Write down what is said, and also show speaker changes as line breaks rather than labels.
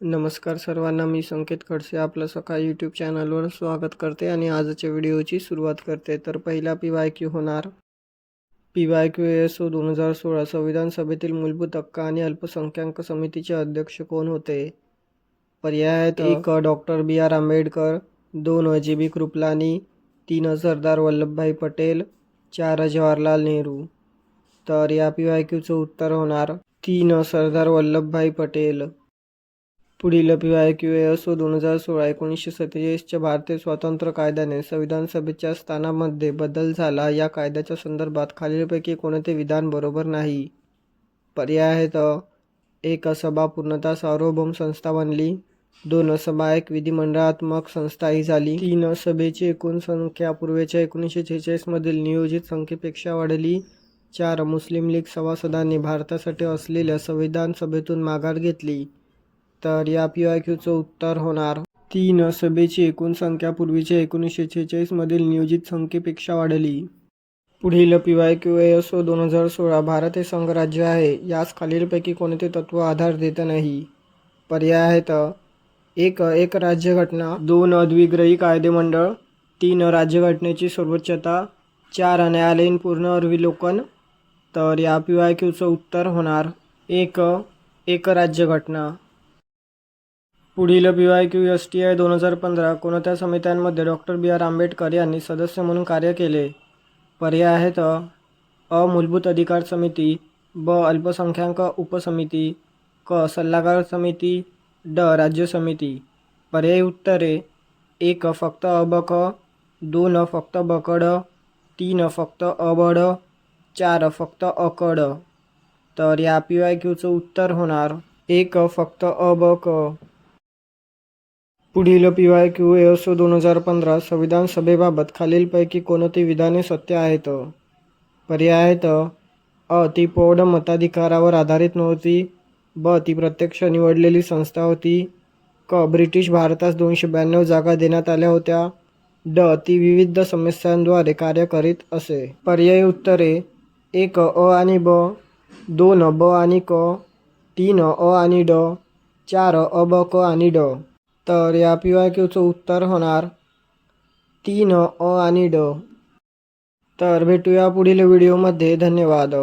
नमस्कार सर्वांना मी संकेत खडसे आपलं सकाळ यूट्यूब चॅनलवर स्वागत करते आणि आजच्या व्हिडिओची सुरुवात करते. तर पहिला पी वाय क्यू होणार. P Y Q S O दोन हजार सोळा संविधान सभेतील मूलभूत हक्क आणि अल्पसंख्याक समितीचे अध्यक्ष कोण होते? पर्याय आहेत एक डॉक्टर बी आर आंबेडकर. दोन जी बी कृपलानी तीन सरदार वल्लभभाई पटेल. चार जवाहरलाल नेहरू. तर या पी वाय क्यूचं उत्तर होणार. तीन सरदार वल्लभभाई पटेल. पुढील पी वाय क्यू ए असो दोन हजार सोळा एकोणीसशे सत्तेचाळीसच्या भारतीय स्वातंत्र्य कायद्याने संविधान सभेच्या स्थानामध्ये बदल झाला. या कायद्याच्या संदर्भात खालीलपैकी कोणते विधान बरोबर नाही? पर्याय आहेत. एक सभा पूर्णतः सार्वभौम संस्था बनली. दोन सभा एक विधिमंडळात्मक संस्थाही झाली. तीन सभेची एकूण संख्या पूर्वेच्या एकोणीसशे छेचाळीसमधील नियोजित संख्येपेक्षा वाढली. चार मुस्लिम लीग सभासदांनी भारतासाठी असलेल्या संविधान सभेतून माघार घेतली. तर या पी वाय क्यूचं उत्तर होणार. तीन सभेची एकूण संख्या पूर्वीच्या एकोणीसशे छेचाळीसमधील नियोजित संख्येपेक्षा वाढली. पुढील P Y Q S O दोन हजार सोळा भारत हे संघराज्य आहे. यास खालीलपैकी कोणते तत्व आधार देत नाही? पर्याय आहेत. एक एक राज्यघटना. दोन द्विग्रही कायदेमंडळ तीन राज्यघटनेची सर्वोच्चता. चार न्यायालयीन पूर्ण अविलोकन तर या पी वाय क्यूचं उत्तर होणार. एक एक राज्यघटना. पुढील P Y Q S T I दोन हजार पंधरा कोणत्या समित्यांमध्ये डॉक्टर बी आर आंबेडकर यांनी सदस्य म्हणून कार्य केले? पर्याय आहेत अ. अ. मूलभूत अधिकार समिती ब. अल्पसंख्याक उपसमिती क. सल्लागार समिती ड. राज्य समिती. पर्यायी उत्तरे. एक फक्त अबक दोन फक्त बकड तीन फक्त अबड चार फक्त अकड तर या पी वाय क्यूचं उत्तर होणार एक फक्त अबक पुढील P Y Q S O दोन हजार पंधरा संविधान सभेबाबत खालीलपैकी कोणती विधाने सत्य आहेत? पर्याय आहेत. अ. ती प्रौढ मताधिकारावर आधारित नव्हती. ब. ती प्रत्यक्ष निवडलेली संस्था होती. क. ब्रिटिश भारतास दोनशे ब्याण्णव जागा देण्यात आल्या होत्या. ड. ती विविध समस्यांद्वारे कार्य करीत असे. पर्यायी उत्तरे. एक अ आणि ब. दोन ब आणि क. तीन अ आणि ड. चार अ ब क आणि ड. तर या पी वाय क्यूचं उत्तर होणार तीन अ आणि ड. तर भेटूया पुढील व्हिडिओमध्ये. धन्यवाद.